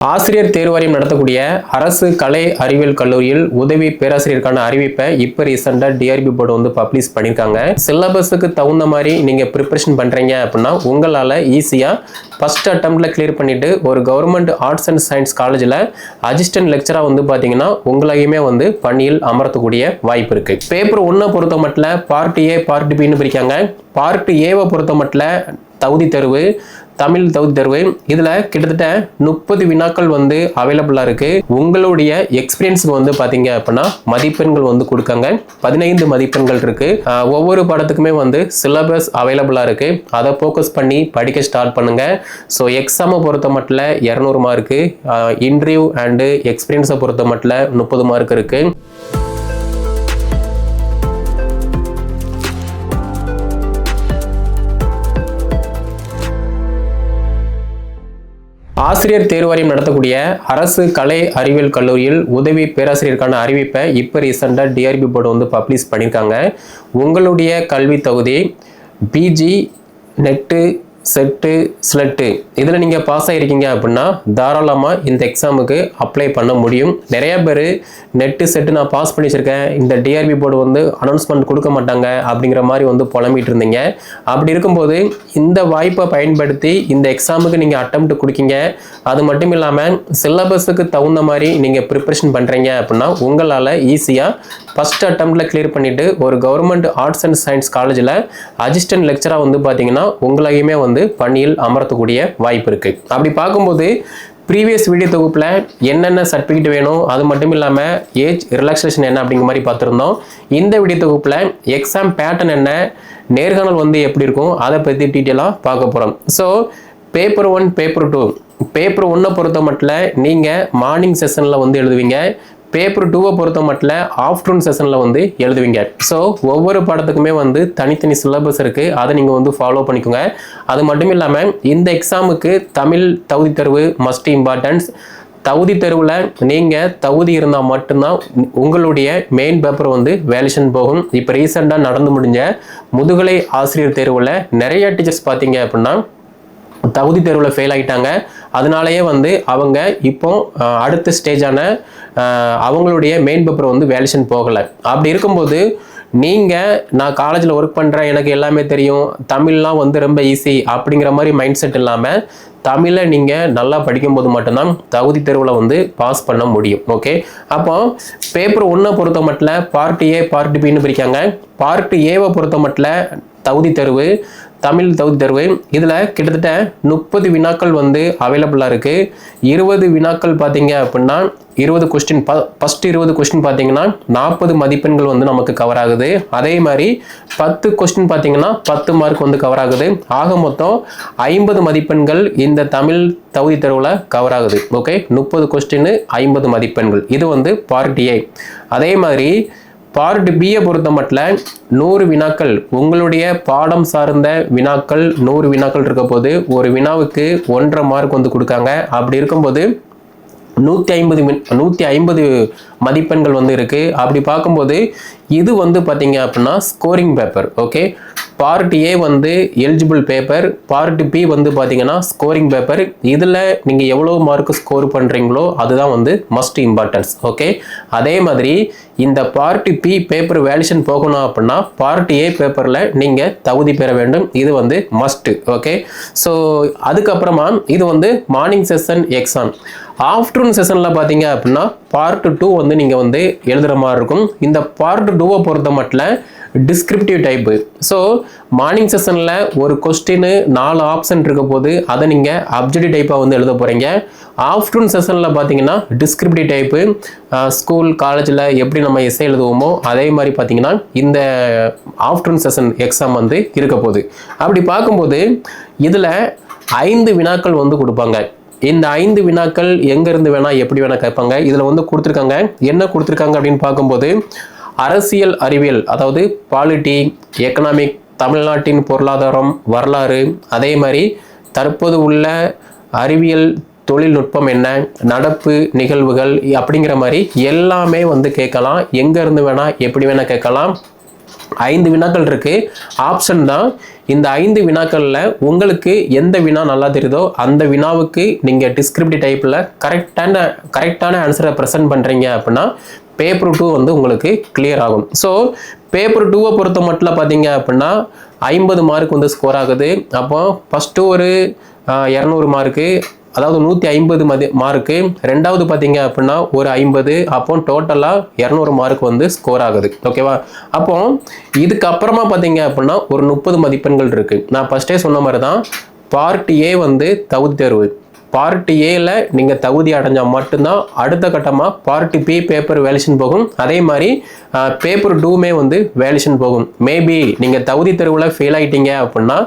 ஆசிரியர் தேர்வாரியம் நடத்தக்கூடிய அரசு கலை அறிவியல் கல்லூரியில் உதவி பேராசிரியருக்கான அறிவிப்பை இப்போ ரீசெண்டாக டிஆர்பி போர்டு வந்து பப்ளிஷ் பண்ணியிருக்காங்க சிலபஸுக்கு தகுந்த மாதிரி நீங்கள் ப்ரிப்பரேஷன் பண்ணுறீங்க அப்படின்னா உங்களால் ஈஸியாக ஃபஸ்ட் அட்டம்ப்டில் கிளியர் பண்ணிவிட்டு ஒரு கவர்மெண்ட் ஆர்ட்ஸ் அண்ட் சயின்ஸ் காலேஜில் அசிஸ்டன்ட் லெக்சராக வந்து பார்த்தீங்கன்னா உங்களையுமே வந்து பணியில் அமர்த்தக்கூடிய வாய்ப்பு இருக்குது பேப்பர் ஒன்றை பொறுத்த மட்டும் பார்ட் ஏ பார்ட் பின்னு பிரிக்காங்க. பார்ட் ஏவை பொறுத்த மட்டும் தகுதி தேர்வு தமிழ் தகுதி தேர்வு. இதில் கிட்டத்தட்ட முப்பது வினாக்கள் வந்து அவைலபிளாக இருக்குது உங்களுடைய எக்ஸ்பீரியன்ஸுக்கு வந்து பார்த்தீங்க அப்படின்னா மதிப்பெண்கள் வந்து கொடுக்காங்க. பதினைந்து மதிப்பெண்கள் இருக்குது ஒவ்வொரு பாடத்துக்குமே வந்து சிலபஸ் அவைலபிளாக இருக்குது அதை ஃபோக்கஸ் பண்ணி படிக்க ஸ்டார்ட் பண்ணுங்கள் ஸோ எக்ஸாமை பொறுத்த மட்டும் இரநூறு மார்க்கு இன்டர்வியூ அண்டு எக்ஸ்பீரியன்ஸை பொறுத்த மட்டும் முப்பது மார்க் இருக்குது ஆசிரியர் தேர்வாரியம் நடத்தக்கூடிய அரசு கலை அறிவியல் கல்லூரியில் உதவி பேராசிரியருக்கான அறிவிப்பை இப்போ ரீசெண்டாக டிஆர்பி போர்டு வந்து பப்ளிஷ் பண்ணியிருக்காங்க உங்களுடைய கல்வி தகுதி பிஜி நெட்டு செட்டு ஸ்லெட்டு. இதில் நீங்கள் பாஸ் ஆகிருக்கீங்க அப்படின்னா தாராளமாக இந்த எக்ஸாமுக்கு அப்ளை பண்ண முடியும். நிறைய பேர் நெட்டு செட்டு நான் பாஸ் பண்ணி வச்சிருக்கேன். இந்த டிஆர்பி போர்டு வந்து அனௌன்ஸ்மெண்ட் கொடுக்க மாட்டாங்க அப்படிங்கிற மாதிரி வந்து புலம்பிகிட்டு இருந்தீங்க. அப்படி இருக்கும்போது இந்த வாய்ப்பை பயன்படுத்தி இந்த எக்ஸாமுக்கு நீங்கள் அட்டம்ப்ட் கொடுக்கீங்க. அது மட்டும் இல்லாமல் சிலபஸுக்கு தகுந்த மாதிரி நீங்கள் ப்ரிப்பரேஷன் பண்ணுறீங்க அப்படின்னா உங்களால் ஈஸியாக ஃபஸ்ட் அட்டம்ப்டில் கிளியர் பண்ணிவிட்டு ஒரு கவர்மெண்ட் ஆர்ட்ஸ் அண்ட் சயின்ஸ் காலேஜில் அசிஸ்டன்ட் லெக்சராக வந்து பார்த்தீங்கன்னா உங்களையுமே வந்து பணியில் அமர்த்தக்கூடிய வாய்ப்பு இருக்குது அப்படி பார்க்கும்போது ப்ரீவியஸ் வீடியோ தொகுப்பில் என்னென்ன சர்டிஃபிகேட் வேணும் அது மட்டும் இல்லாமல் ஏஜ் ரிலாக்ஸேஷன் என்ன அப்படிங்கிற மாதிரி பார்த்துருந்தோம். இந்த வீடியோ தொகுப்பில் எக்ஸாம் பேட்டர்ன் என்ன நேர்காணல் வந்து எப்படி இருக்கும் அதை பற்றி டீட்டெயிலாக பார்க்க போகிறோம் so paper one paper two paper ஒன்றை பொறுத்த மட்டும் நீங்கள் மார்னிங் செஷனில் வந்து எழுதுவீங்க. பேப்பர் டூவை பொறுத்த மட்டும் ஆஃப்டர்நூன் செஷனில் வந்து எழுதுவீங்க. ஸோ ஒவ்வொரு பாடத்துக்குமே வந்து தனித்தனி சிலபஸ் இருக்குது அதை நீங்கள் வந்து ஃபாலோ பண்ணிக்கோங்க. அது மட்டும் இல்லாமல் இந்த எக்ஸாமுக்கு தமிழ் தகுதி தேர்வு மஸ்ட் இம்பார்ட்டன்ஸ் தகுதி தேர்வில் நீங்கள் தகுதி இருந்தால் மட்டும்தான் உங்களுடைய மெயின் பேப்பர் வந்து வேலேஷன் போகும். இப்போ ரீசெண்டாக நடந்து முடிஞ்ச முதுகலை ஆசிரியர் தேர்வில் நிறைய டீச்சர்ஸ் பார்த்தீங்க அப்படின்னா தகுதி தேர்வில் ஃபெயில் ஆகிட்டாங்க அதனாலேயே வந்து அவங்க இப்போ அடுத்த ஸ்டேஜான அவங்களுடைய மெயின் பேப்பர் வந்து வேலேஷன் போகலை. அப்படி இருக்கும்போது நீங்கள் நான் காலேஜில் ஒர்க் பண்ணுறேன் எனக்கு எல்லாமே தெரியும். தமிழ்லாம் வந்து ரொம்ப ஈஸி அப்படிங்கிற மாதிரி மைண்ட் செட் இல்லாமல் தமிழை நீங்கள் நல்லா படிக்கும்போது மட்டும்தான் தகுதி தேர்வில் வந்து பாஸ் பண்ண முடியும். ஓகே அப்போ பேப்பர் ஒன்றை பொறுத்த மட்டும் பார்ட் ஏ பார்ட் பின்னு பிரிக்காங்க. பார்ட் ஏவை பொறுத்த மட்டும் தகுதி தேர்வு தமிழ் தகுதி தேர்வு இதில் கிட்டத்தட்ட முப்பது வினாக்கள் வந்து அவைலபிளாக இருக்குது இருபது வினாக்கள் பார்த்தீங்க அப்படின்னா இருபது கொஸ்டின் ப ஃபஸ்ட் இருபது கொஸ்டின் பார்த்தீங்கன்னா நாற்பது மதிப்பெண்கள் வந்து நமக்கு கவர் ஆகுது. அதே மாதிரி பத்து கொஸ்டின் பார்த்தீங்கன்னா பத்து மார்க் வந்து கவர் ஆகுது. ஆக மொத்தம் ஐம்பது மதிப்பெண்கள் இந்த தமிழ் தகுதி தேர்வில் கவர் ஆகுது. ஓகே முப்பது கொஸ்டின் ஐம்பது மதிப்பெண்கள். இது வந்து பார்ட் ஏ அதே மாதிரி பார்ட் பியை பொறுத்த மட்டும் நூறு வினாக்கள் உங்களுடைய பாடம் சார்ந்த வினாக்கள் நூறு வினாக்கள் இருக்க போது ஒரு வினாவுக்கு ஒன்றரை மார்க் வந்து கொடுக்காங்க. அப்படி இருக்கும்போது நூற்றி ஐம்பது மின் நூற்றி ஐம்பது மதிப்பெண்கள் வந்து இருக்குது அப்படி பார்க்கும்போது இது வந்து பார்த்தீங்க அப்படின்னா scoring paper okay part A வந்து எலிஜிபிள் பேப்பர் பார்ட் பி வந்து பார்த்தீங்கன்னா ஸ்கோரிங் பேப்பர் இதில் நீங்கள் எவ்வளோ மார்க் ஸ்கோர் பண்ணுறீங்களோ அதுதான் வந்து மஸ்ட் இம்பார்ட்டன்ஸ் ஓகே அதே மாதிரி இந்த பார்ட் பி பேப்பர் வேல்யூஷன் போகணும் அப்படின்னா பார்ட் ஏ பேப்பரில் நீங்கள் தகுதி பெற வேண்டும். இது வந்து மஸ்ட்டு ஓகே ஸோ அதுக்கப்புறமா இது வந்து மார்னிங் செஷன் எக்ஸாம் ஆஃப்டர்நூன் செஷனில் பார்த்தீங்க அப்படின்னா பார்ட் டூ வந்து நீங்கள் வந்து எழுதுகிற மாதிரி இருக்கும். இந்த பார்ட் டூவை பொறுத்த மட்டும் டிஸ்கிரிப்டிவ் டைப்பு ஸோ மார்னிங் செஷனில் ஒரு கொஸ்டின்னு நாலு ஆப்ஷன் இருக்க போது அதை நீங்கள் அப்ஜெக்டிவ் டைப்பாக வந்து எழுத போகிறீங்க ஆஃப்டர்நூன் செஷனில் பார்த்தீங்கன்னா டிஸ்கிரிப்டிவ் டைப்பு ஸ்கூல் காலேஜில் எப்படி நம்ம எஸ்ஐ எழுதுவோமோ அதே மாதிரி பார்த்தீங்கன்னா இந்த ஆஃப்டர்நூன் செஷன் எக்ஸாம் வந்து இருக்க போகுது அப்படி பார்க்கும்போது இதில் ஐந்து வினாக்கள் வந்து கொடுப்பாங்க. இந்த ஐந்து வினாக்கள் எங்கேருந்து வேணால் எப்படி வேணால் கேட்பாங்க. இதில் வந்து கொடுத்துருக்காங்க. என்ன கொடுத்துருக்காங்க அப்படின்னு பார்க்கும்போது அரசியல் அறிவியல் அதாவது பாலிட்டி எக்கனாமிக் தமிழ்நாட்டின் பொருளாதாரம் வரலாறு அதே மாதிரி தற்போது உள்ள அறிவியல் தொழில்நுட்பம் என்ன நடப்பு நிகழ்வுகள் அப்படிங்கிற மாதிரி எல்லாமே வந்து கேட்கலாம். எங்கேருந்து வேணால் எப்படி வேணால் கேட்கலாம். ஐந்து வினாக்கள் இருக்கு. ஆப்ஷன் தான் இந்த ஐந்து வினாக்களில் உங்களுக்கு எந்த வினா நல்லா தெரியுதோ அந்த வினாவுக்கு நீங்கள் டிஸ்கிரிப்டிவ் டைப்பில் கரெக்டான கரெக்டான ஆன்சரை ப்ரெசென்ட் பண்ணுறீங்க அப்படின்னா பேப்பர் டூ வந்து உங்களுக்கு கிளியர் ஆகும். ஸோ பேப்பர் டூவை பொறுத்த மட்டும் பார்த்தீங்க அப்படின்னா ஐம்பது மார்க் வந்து ஸ்கோர் ஆகுது. அப்போ ஃபஸ்ட்டு ஒரு இரநூறு மார்க்கு அதாவது நூற்றி ஐம்பது மதி மார்க்கு ரெண்டாவது பார்த்தீங்க அப்படின்னா ஒரு ஐம்பது. அப்போ டோட்டலாக இரநூறு மார்க் வந்து ஸ்கோர் ஆகுது. ஓகேவா அப்போ இதுக்கப்புறமா பார்த்தீங்க அப்படின்னா ஒரு முப்பது மதிப்பெண்கள் இருக்குது நான் ஃபஸ்ட்டே சொன்ன மாதிரி தான் பார்ட் ஏ வந்து தகுதி தேர்வு. பார்ட் ஏல நீங்கள் தகுதி அடைஞ்சால் மட்டும்தான் அடுத்த கட்டமாக பார்ட் பி பேப்பர் வேலிஷன் போகும். அதே மாதிரி பேப்பர் டூமே வந்து வேலிஷன் போகும். மேபி நீங்கள் தகுதி தெருவில் ஃபெயில் ஆகிட்டீங்க அப்படின்னா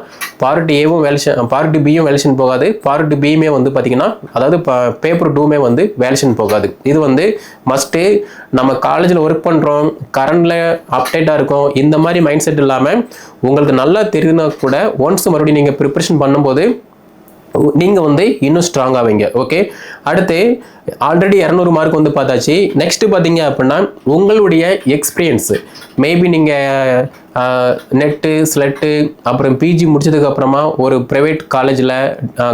பார்ட் ஏவும் வேலிஷன் பார்ட் பியும் வேலிஷன் போகாது. பார்ட் பியுமே வந்து பார்த்தீங்கன்னா அதாவது பேப்பர் டூமே வந்து வேலிஷன் போகாது. இது வந்து மஸ்ட்டு நம்ம காலேஜில் ஒர்க் பண்ணுறோம் கரண்டில் அப்டேட்டாக இருக்கும். இந்த மாதிரி மைண்ட் செட் இல்லாமல் உங்களுக்கு நல்லா தெரியுதுன்னா கூட ஒன்ஸ் மறுபடியும் நீங்கள் ப்ரிப்ரேஷன் பண்ணும்போது நீங்கள் வந்து இன்னும் ஸ்ட்ராங் ஆவீங்க ஓகே அடுத்து ஆல்ரெடி இரநூறு மார்க் வந்து பார்த்தாச்சு. நெக்ஸ்ட்டு பார்த்தீங்க அப்படின்னா உங்களுடைய எக்ஸ்பீரியன்ஸு மேபி நீங்கள் நெட்டு ஸ்லெட்டு அப்புறம் பிஜி முடிச்சதுக்கப்புறமா ஒரு ப்ரைவேட் காலேஜில்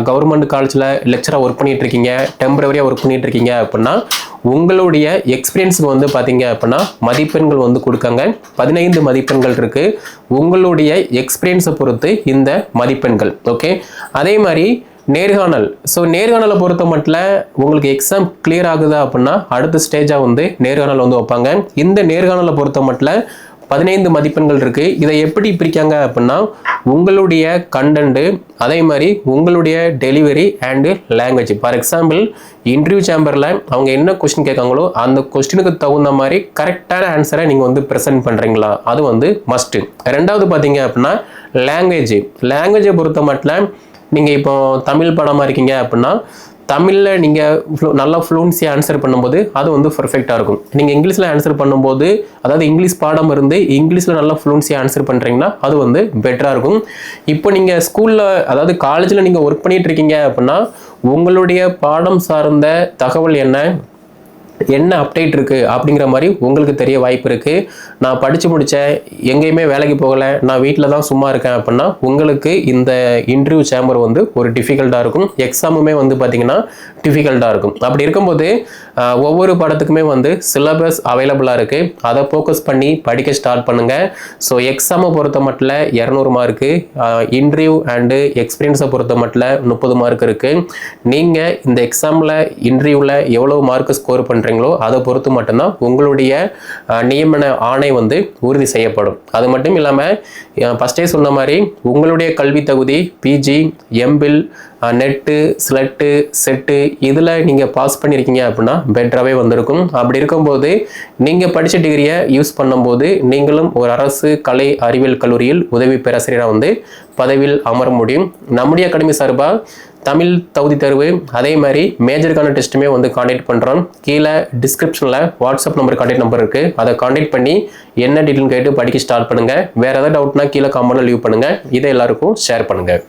கவர்மெண்ட் காலேஜில் லெக்சராக ஒர்க் பண்ணிகிட்ருக்கீங்க இருக்கீங்க டெம்பரவரியாக ஒர்க் பண்ணிகிட்ருக்கீங்க இருக்கீங்க அப்படின்னா உங்களுடைய எக்ஸ்பீரியன்ஸுக்கு வந்து பார்த்தீங்க அப்படின்னா மதிப்பெண்கள் வந்து கொடுக்காங்க. பதினைந்து மதிப்பெண்கள் இருக்குது உங்களுடைய எக்ஸ்பீரியன்ஸை பொறுத்து இந்த மதிப்பெண்கள் ஓகே அதே மாதிரி நேர்காணல். ஸோ நேர்காணலை பொறுத்த மட்டும் உங்களுக்கு எக்ஸாம் கிளியர் ஆகுதா அப்படின்னா அடுத்த ஸ்டேஜாக வந்து நேர்காணல் வந்து வைப்பாங்க. இந்த நேர்காணலை பொறுத்த மட்டும் பதினைந்து மதிப்பெண்கள் இருக்கு. இதை எப்படி பிரிக்காங்க அப்படின்னா உங்களுடைய கண்டென்ட்டு அதே மாதிரி உங்களுடைய delivery and language for example interview சேம்பரில் அவங்க என்ன கொஸ்டின் கேட்காங்களோ அந்த கொஸ்டினுக்கு தகுந்த மாதிரி கரெக்டான ஆன்சரை நீங்கள் வந்து ப்ரெசென்ட் பண்ணுறீங்களா அது வந்து மஸ்ட்டு ரெண்டாவது பார்த்தீங்க அப்படின்னா லாங்குவேஜ் லாங்குவேஜை பொறுத்த மட்டும் நீங்கள் இப்போ தமிழ் படமாக இருக்கீங்க அப்படின்னா தமிழில் நீங்கள் நல்லா ஃப்ளூன்ஸியாக ஆன்சர் பண்ணும்போது அது வந்து பர்ஃபெக்டாக இருக்கும். நீங்கள் இங்கிலீஷில் ஆன்சர் பண்ணும்போது அதாவது இங்கிலீஷ் பாடம் இருந்து இங்கிலீஷில் நல்லா ஃப்ளூன்ஸியாக ஆன்சர் பண்ணுறீங்கன்னா அது வந்து பெட்டராக இருக்கும். இப்போ நீங்கள் ஸ்கூலில் அதாவது காலேஜில் நீங்கள் ஒர்க் பண்ணிகிட்டு இருக்கீங்க அப்படின்னா உங்களுடைய பாடம் சார்ந்த தகவல் என்ன? என்ன அப்டேட் இருக்குது அப்படிங்கிற மாதிரி உங்களுக்கு தெரிய வாய்ப்பு இருக்குது நான் படித்து முடித்தேன் எங்கேயுமே வேலைக்கு போகலை நான் வீட்டில் தான் சும்மா இருக்கேன் அப்படின்னா உங்களுக்கு இந்த இன்டர்வியூ சேம்பர் வந்து ஒரு டிஃபிகல்ட்டாக இருக்கும். எக்ஸாமுமே வந்து பார்த்திங்கன்னா டிஃபிகல்ட்டாக இருக்கும். அப்படி இருக்கும்போது ஒவ்வொரு படத்துக்குமே வந்து சிலபஸ் அவைலபிளாக இருக்குது அதை ஃபோக்கஸ் பண்ணி படிக்க ஸ்டார்ட் பண்ணுங்கள் ஸோ எக்ஸாமை பொறுத்த மட்டும் இரநூறு மார்க்கு இன்டர்வியூ அண்டு எக்ஸ்பீரியன்ஸை பொறுத்த மட்டும் முப்பது மார்க் இருக்குது நீங்கள் இந்த எக்ஸாமில் இன்டர்வியூவில் எவ்வளோ மார்க் ஸ்கோர் பண்ணுறீங்களோ அதை பொறுத்து மட்டும்தான் உங்களுடைய நியமன ஆணை வந்து உறுதி செய்யப்படும். அது மட்டும் இல்லாமல் ஃபஸ்ட்டே சொன்ன மாதிரி உங்களுடைய கல்வி தகுதி PG MPhil NET SLET SET இதில் நீங்கள் பாஸ் பண்ணியிருக்கீங்க அப்படின்னா பெட்டராகவே வந்திருக்கும். அப்படி இருக்கும்போது நீங்கள் படித்த டிகிரியை யூஸ் பண்ணும்போது நீங்களும் ஒரு அரசு கலை அறிவியல் கல்லூரியில் உதவி பேராசிரியராக வந்து பதவியில் அமர முடியும். நம்முடைய அகாடமி சார்பாக தமிழ் தகுதி தேர்வு அதே மாதிரி மேஜருக்கான டெஸ்ட்டுமே வந்து காண்டாக்ட் பண்ணுறோம் கீழே டிஸ்கிரிப்ஷனில் வாட்ஸ்அப் நம்பர் காண்டாக்ட் நம்பர் இருக்குது அதை காண்டாக்ட் பண்ணி என்ன டீட்டெயில் கேட்டு படிக்க ஸ்டார்ட் பண்ணுங்கள் வேறு ஏதாவது டவுட்னா கீழே காமெண்ட்டில் லீவ் பண்ணுங்கள் இதை எல்லாருக்கும் ஷேர் பண்ணுங்கள்